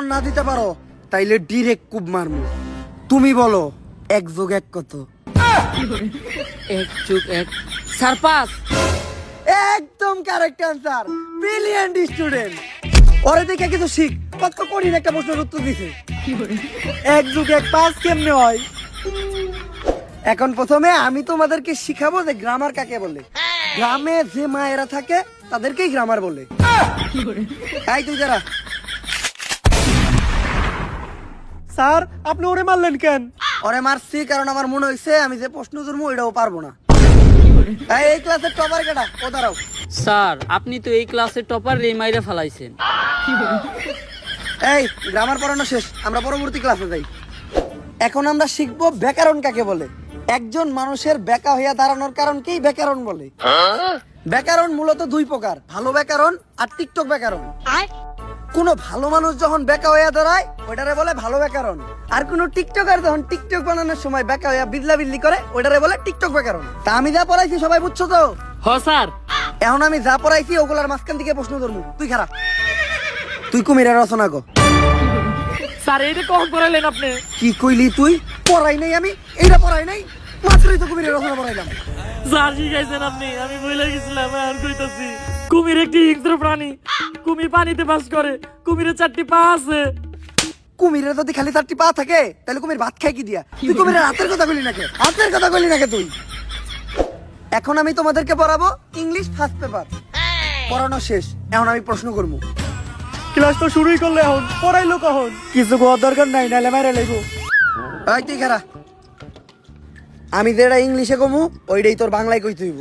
উত্তর না দিতে পারো তাইলে ডিরেক্ট কুব মারমু। তুমি বলো এক যোগ এক কত? এক চুক এক। স্যার একদম কারেক্ট অ্যান্সার ব্রিলিয়ান্ট স্টুডেন্ট ওরে দেখে কিছু শিখ। কত কঠিন একটা প্রশ্নের উত্তর দিছে। এক যুগ এক পাঁচ কেমনে হয়? এখন প্রথমে আমি তোমাদেরকে শিখাবো যে গ্রামার কাকে বলে। গ্রামে যে মায়েরা থাকে তাদেরকেই গ্রামার বলে। তাই তুই যারা স্যার আপনি ওরে মারলেন কেন? ওরে মারছি কারণ আমার মনে হয়েছে আমি যে প্রশ্ন ধরবো এটাও পারব না। এই, এই ক্লাসের টপার কেটা ও দাঁড়াও। স্যার আপনি তো এই ক্লাসের টপার রে মাইরা ফেলাইছেন। এই গ্রামার পড়ানো শেষ আমরা পরবর্তী ক্লাসে যাই। এখন আমরা শিখব ব্যাকরণ কাকে বলে। একজন মানুষের বেকা হইয়া দাঁড়ানোর কারণকেই ব্যাকরণ বলে? ব্যাকরণ মূলত দুই প্রকার ভালো ব্যাকরণ আর টিকটক ব্যাকরণ। কোন ভালো মানুষ যখন বেকা হইয়া দাঁড়ায় ওইটারে বলে ভালো ব্যাকরণ। আর কোন টিকটকার যখন টিকটক বানানোর সময় বেকা হইয়া বিদলা বিদলি করে ওইটারে বলে টিকটক ব্যাকরণ। তা আমি যা পড়াইছি সবাই বুঝছ তো? হ স্যার। এখন আমি যা পড়াইছি ওগুলার মাঝখান থেকে প্রশ্ন ধরবো। তুই খারাপ। তুই কুমিরের রচনা কর। স্যার এইটা কখন করাইলেন আপনি? কি কইলি তুই? পড়াই নাই আমি এইটা পড়াই নাই। মাত্রই তো কুমিরের রচনা পড়াইলাম। স্যার শিখাইছেন আপনি। আমি ভুলে গেছিলাম আর কইতাছি। কুমির একটি হিংস্র প্রাণী। কুমির পানিতে বাস করে। কুমিরের চারটি পা আছে। কুমিরের যদি খালি চারটি পা থাকে তাহলে কুমির ভাত খাই কি দিয়া? তুই কুমিরের হাতের কথা বলি নাকি? হাতের কথা বলি নাকি তুই? এখন আমি তোমাদেরকে পড়াবো ইংলিশ ফার্স্ট পেপার পড়ানো শেষ এখন আমি প্রশ্ন করব। ক্লাস তো শুরুই করলে এখন পড়াইলো কখন? কিছু কোয়ার দরকার নাই নাহলে মাইরা লাগবো এই তুই খারা। আমি যেটা ইংলিশে কমু ওইটাই তোর বাংলায় কইতে হইব।